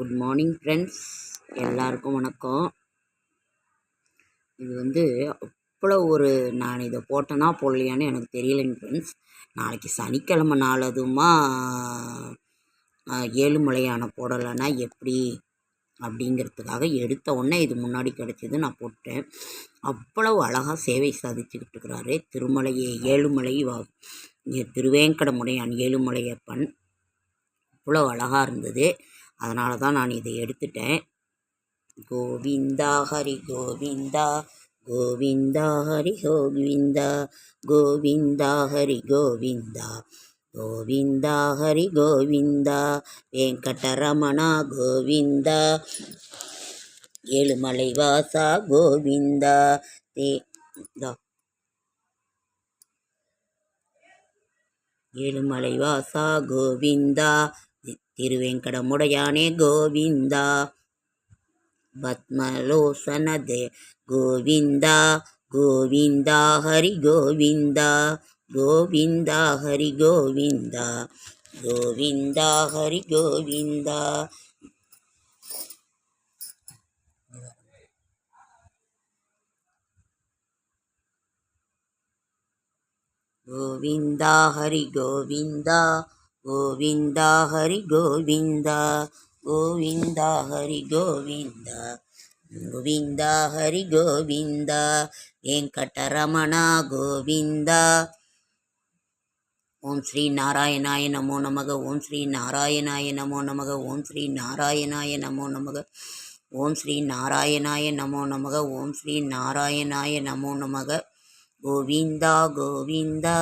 Good morning friends எல்லாருக்கும் வணக்கம். இது வந்து அவ்வளோ ஒரு நான் இதை போட்டேனா போடலையான்னு எனக்கு தெரியலைங்க ஃப்ரெண்ட்ஸ் நாளைக்கு சனிக்கிழமை நாள் அதுவுமா ஏழுமலையான போடலைன்னா எப்படி அப்படிங்கிறதுக்காக எடுத்த உடனே இது முன்னாடி கிடச்சிது நான் போட்டேன். அவ்வளவு அழகாக சேவை சாதிச்சுக்கிட்டு இருக்கிறாரு. திருமலையை ஏழுமலை வா திருவேங்கடமுடையான் ஏழுமலையப்பன் அவ்வளோ அழகாக இருந்தது. அதனால தான் நான் இதை எடுத்துட்டேன். கோவிந்தா ஹரி கோவிந்தா கோவிந்தா ஹரி கோவிந்தா கோவிந்தா ஹரி கோவிந்தா கோவிந்தா ஹரி கோவிந்தா வெங்கடரமணா கோவிந்தா ஏழுமலை வாசா கோவிந்தா தே ஏழுமலை வாசா கோவிந்தா திருவேங்கடமுடையானே கோவிந்தா. பத்மலோசனதே கோவிந்தா கோவிந்தா ஹரி கோவிந்தா கோவிந்தா ஹரி கோவிந்தா கோவிந்தா ஹரி கோவிந்தா. கோவிந்தா ஹரி கோவிந்தா. கோவிந்தா ஹரி கோவிந்தா கோவிந்தா ஹரி கோவிந்தா கோவிந்தா ஹரி கோவிந்தா வெங்கடரமணா கோவிந்தா. ஓம் ஸ்ரீ நாராயணாய நமோ நமக ஓம் ஸ்ரீ நாராயணாய நமோ நமக ஓம் ஸ்ரீ நாராயணாய நமோ நமக ஓம் ஸ்ரீ நாராயணாய நமோ நமக ஓம் ஸ்ரீ நாராயணாய நமோ நமக. கோவிந்தா கோவிந்தா.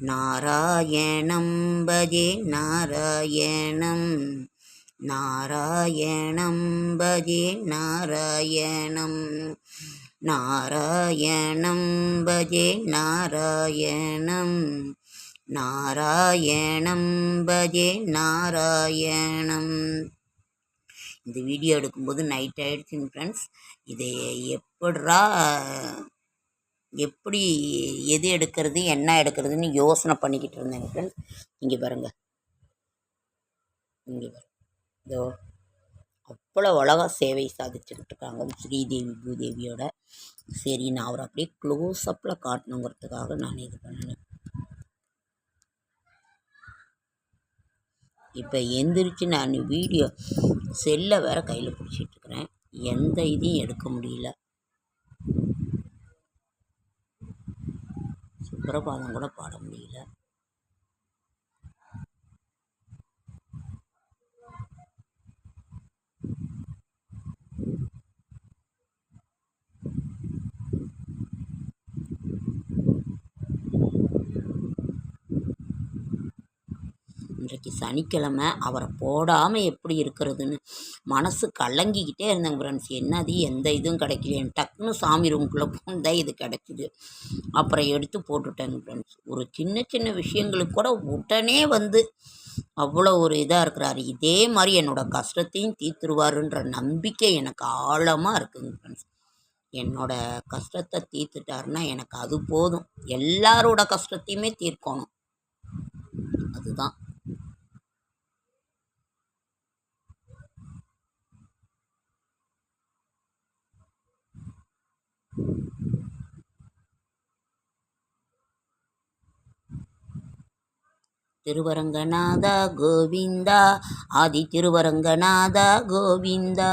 நாராயணம் பஜே நாராயணம். நாராயணம் பஜே நாராயணம். நாராயணம் பஜே நாராயணம். நாராயணம் பஜே நாராயணம். இந்த வீடியோ எடுக்கும்போது நைட் ஆகிடுச்சுங்க ஃப்ரெண்ட்ஸ் இதை எப்படா எப்படி எது எடுக்கிறது என்ன எடுக்கிறதுன்னு யோசனை பண்ணிக்கிட்டு இருந்தேங்க ஃப்ரெண்ட்ஸ் இங்கே பாருங்கள் இங்கே பாருங்க. இதோ அவ்வளோ அழகாக சேவை சாதிச்சுக்கிட்டு இருக்காங்க. ஸ்ரீதேவி பூதேவியோட. சரி நான் அவரை அப்படியே க்ளோஸ்அப்பில் காட்டணுங்கிறதுக்காக நான் இது பண்ணினேன் இப்போ எந்திரிச்சு நான் வீடியோ செல்லை வேற கையில் பிடிச்சிட்ருக்குறேன் எந்த இதையும் எடுக்க முடியல. பிரபாதம் கூட பாட முடியல. இன்றைக்கு சனிக்கிழமை அவரை போடாமல் எப்படி இருக்கிறதுன்னு மனசு கலங்கிக்கிட்டே இருந்தேங்க ஃப்ரெண்ட்ஸ். என்னது எந்த இதுவும் கிடைக்கலையே டக்குன்னு சாமி ரூம்குள்ளே போனால் இது கிடச்சிது அப்புறம் எடுத்து போட்டுட்டேங்க ஃப்ரெண்ட்ஸ். ஒரு சின்ன சின்ன விஷயங்களுக்கு கூட உடனே வந்து அவ்வளோ ஒரு இதாக இருக்கிறாரு. இதே மாதிரி என்னோடய கஷ்டத்தையும் தீர்த்துருவாருன்ற நம்பிக்கை எனக்கு ஆழமாக இருக்குங்க ஃப்ரெண்ட்ஸ். என்னோட கஷ்டத்தை தீர்த்துட்டாருன்னா எனக்கு அது போதும். எல்லாரோட கஷ்டத்தையுமே தீர்க்கணும். அதுதான். திருவரங்கநாதா கோவிந்தா ஆதி திருவரங்கநாதா கோவிந்தா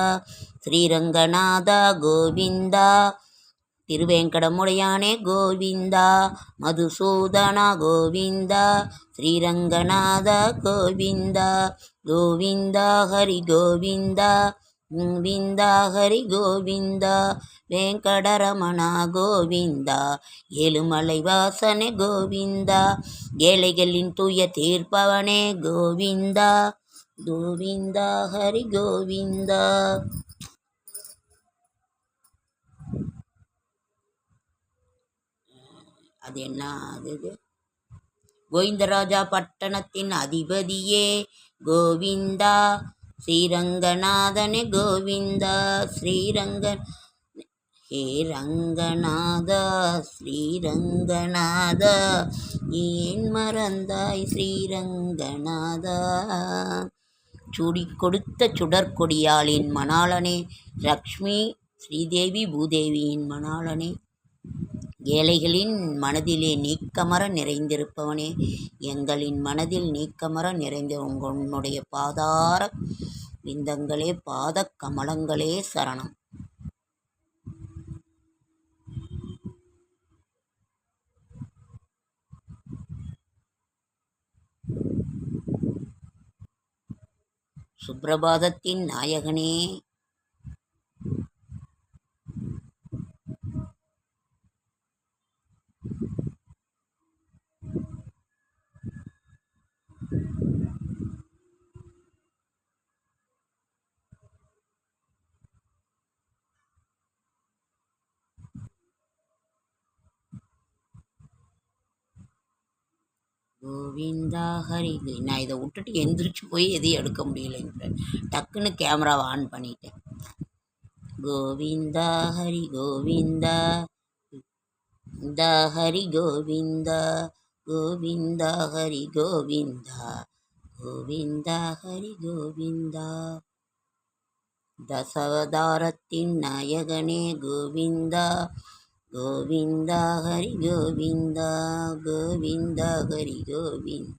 ஸ்ரீரங்கநாதா கோவிந்தா திருவேங்கடமுடையானே கோவிந்தா மதுசூதனா கோவிந்தா ஸ்ரீரங்கநாத கோவிந்தா கோவிந்தா ஹரி கோவிந்தா கோவிந்தா ஹரி கோவிந்தா வெங்கடரமணா கோவிந்தா ஏழுமலை வாசனே கோவிந்தா ஏழைகளின் தூய தீர்ப்பவனே கோவிந்தா கோவிந்தா ஹரி கோவிந்தா அது என்ன அது கோவிந்தராஜா பட்டணத்தின் அதிபதியே கோவிந்தா. ஸ்ரீரங்கநாதனே கோவிந்தா ஸ்ரீரங்க ஹே ரங்கநாதா ஸ்ரீரங்கநாதா ஏன் மறந்தாய் ஸ்ரீரங்கநாதா? சுடி கொடுத்த சுடற்கொடியாளின் மணாளனே லக்ஷ்மி ஸ்ரீதேவி பூதேவியின் மணாளனே ஏழைகளின் மனதிலே நீக்கமர நிறைந்திருப்பவனே எங்களின் மனதில் நீக்கமர நிறைந்த உன்னுடைய பாதார விந்தங்களே பாத கமலங்களே சரணம். சுப்பிரபாதத்தின் நாயகனே கோவிந்தா ஹரி. நான் இதை விட்டுட்டு எந்திரிச்சு போய் எதையும் எடுக்க முடியல டக்குன்னு கேமராவை ஆன் பண்ணிட்டேன். கோவிந்தா ஹரி. கோவிந்தா. கோவிந்தா ஹரி. கோவிந்தா. கோவிந்தா ஹரி. கோவிந்தா. கோவிந்தா ஹரி. கோவிந்தா. தசவதாரத்தின் நாயகனே கோவிந்தா. கோவிந்தா ஹரி கோவிந்தா கோவிந்தா ஹரி கோவிந்தா.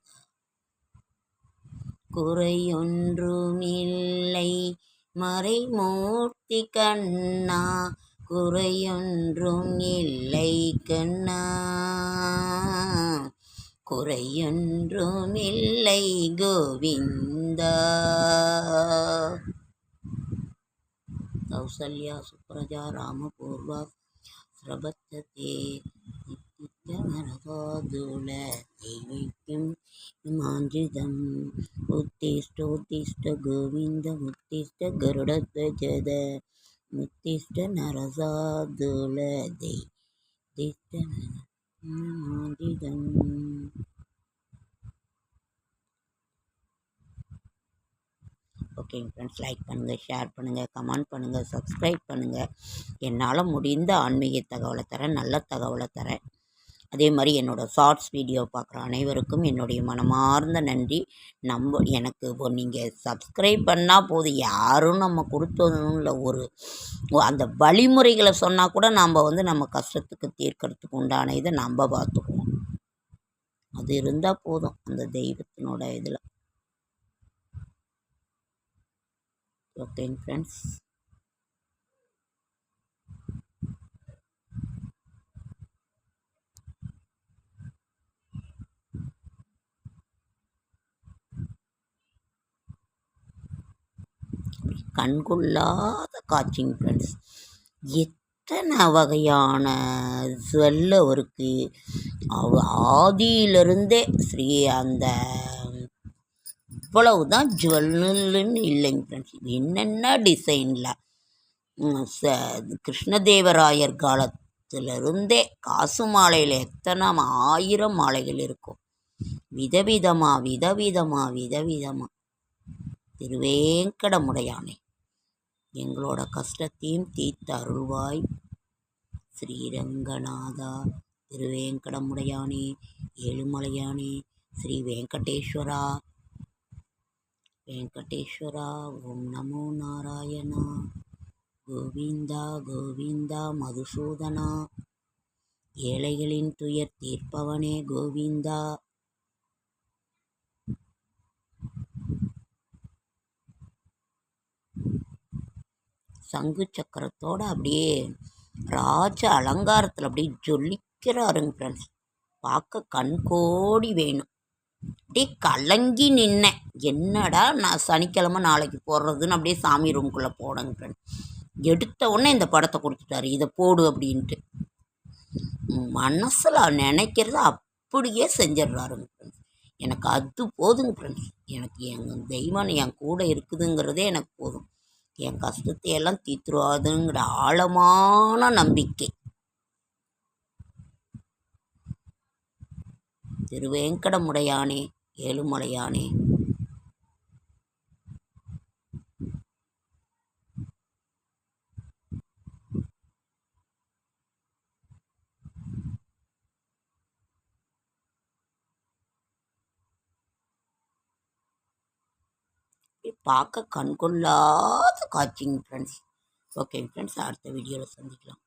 குறையொன்றுமில்லை மறைமூர்த்தி கண்ணா குறையொன்றும் இல்லை கண்ணா. குறையொன்றுமில்லை கோவிந்தா. கௌசல்யா சுப்ரஜா ராமபூர்வா ஸ்ரபத்ததே நித்யமரதோதுல தெய்வீக்கும் மாஞ்சிதம் உத்திஷ்டோத்திஷ்ட கோவிந்த உத்திஷ்ட கருடத்வஜத உத்திஷ்ட நரசாதுல தெய்திஷ்ட ஓகேங்க ஃப்ரெண்ட்ஸ். லைக் பண்ணுங்கள் ஷேர் பண்ணுங்கள் கமெண்ட் பண்ணுங்கள் சப்ஸ்கிரைப் பண்ணுங்கள் என்னால் முடிந்த ஆன்மீக தகவலை தரேன் நல்ல தகவலை தரேன். அதே மாதிரி என்னோடய ஷார்ட்ஸ் வீடியோ பார்க்குற அனைவருக்கும் என்னுடைய மனமார்ந்த நன்றி. நம்ம எனக்கு இப்போ நீங்கள் சப்ஸ்கிரைப் பண்ணால் போதும். யாரும் நம்ம கொடுத்ததும் இல்லை ஒரு அந்த வழிமுறைகளை சொன்னால் கூட நாம் வந்து நம்ம கஷ்டத்துக்கு தீர்க்கறதுக்கு உண்டான இதை நம்ம பார்த்துக்குவோம். அது இருந்தால் போதும் அந்த தெய்வத்தினோட இதில். ஓகேங்க ஃப்ரெண்ட்ஸ் கண்கொள்ளாத காட்சிங்க ஃப்ரெண்ட்ஸ் எத்தனை வகையான ஜுவல்ல இருக்கு. அவ ஆதியிலிருந்தே ஸ்ரீ அந்த இவ்வளவு தான் ஜுவல்லுன்னு இல்லைங்க ஃப்ரெண்ட்ஸ் என்னென்ன டிசைனில் கிருஷ்ணதேவராயர் காலத்திலிருந்தே காசு மாலையில் எத்தனை ஆயிரம் மாலைகள் இருக்கும். விதவிதமாக விதவிதமாக விதவிதமாக திருவேங்கடமுடையானே. எங்களோட கஷ்டத்தையும் தீர்த்து அருள்வாய். ஸ்ரீரங்கநாதா திருவேங்கடமுடையானே ஏழுமலையானே ஸ்ரீ வெங்கடேஸ்வரா. வெங்கடேஸ்வரா ஓம் நமோ நாராயணா கோவிந்தா கோவிந்தா மதுசூதனா ஏழைகளின் துயர் தீர்ப்பவனே கோவிந்தா. சங்கு சக்கரத்தோட அப்படியே ராஜ அலங்காரத்தில் அப்படியே ஜொலிக்கிறாருங்க ஃப்ரெண்ட்ஸ் பார்க்க கண் கோடி வேணும். அப்படியே கலங்கி நின்னேன். என்னடா நான் சனிக்கிழமை நாளைக்கு போடுறதுன்னு அப்படியே சாமி ரூம்குள்ளே போனேங்க ஃப்ரெண்ட்ஸ் எடுத்த உடனே இந்த படத்தை கொடுத்துட்டாரு. இதை போடு அப்படின்ட்டு. மனசில் நினைக்கிறத அப்படியே செஞ்சிடுறாருங்க ஃப்ரெண்ட்ஸ் எனக்கு அது போதுங்க ஃப்ரெண்ட்ஸ் எனக்கு எங்கள் தெய்வம் என் கூட இருக்குதுங்கிறதே எனக்கு போதும். என் கஷ்டத்தை எல்லாம் தீர்த்துருவாதுங்கிற ஆழமான நம்பிக்கை. திருவேங்கடமுடையானே ஏழுமலையானே பார்க்க கண்கொள்ளாத காட்சிங்க ஃப்ரெண்ட்ஸ் ஓகேங்க ஃப்ரெண்ட்ஸ் அடுத்த வீடியோவில் சந்திக்கலாம்.